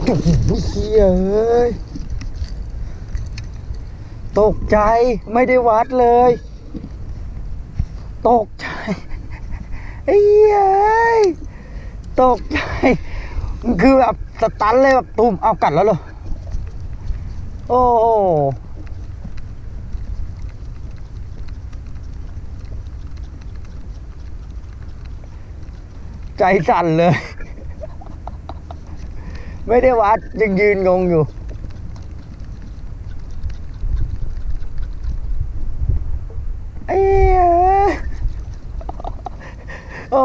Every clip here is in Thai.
เฮ้ยเอ้ยตกใจไม่ได้วัดเลย ตกใจไอ้เหี้ยเอ้ยตกใจ คือแบบสตันเลยแบบตุ่มเอากัดแล้วเหรอโอ้ใจสั่นเลย ไม่ได้วัดยังยืนงงอยู่ เอ้โอ้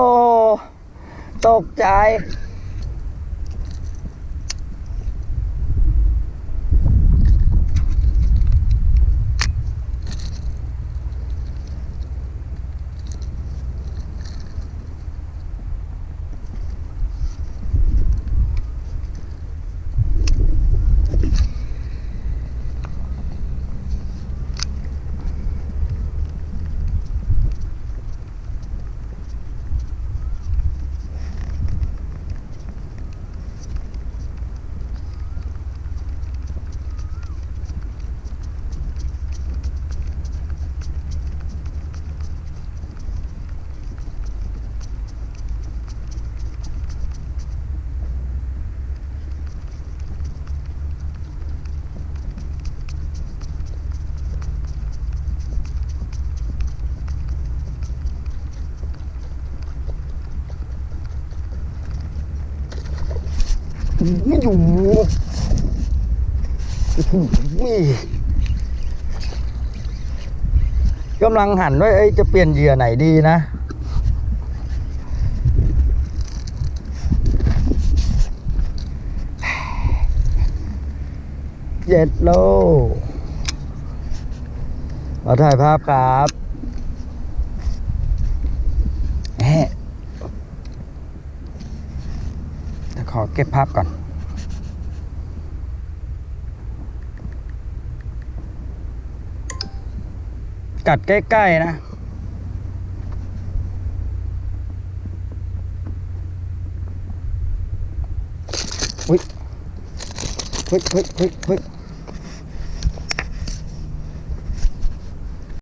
ตกใจ ไม่อยู่โอ้กำลังหันว่าเอ้ยจะเปลี่ยนเหยื่อไหนดีนะเจ็ดโลมาถ่ายภาพครับแหมแต่ ขอเก็บภาพก่อน กัดใกล้ ๆ นะอุ้ยเฮ้ยเฮ้ยเฮ้ยเฮ้ย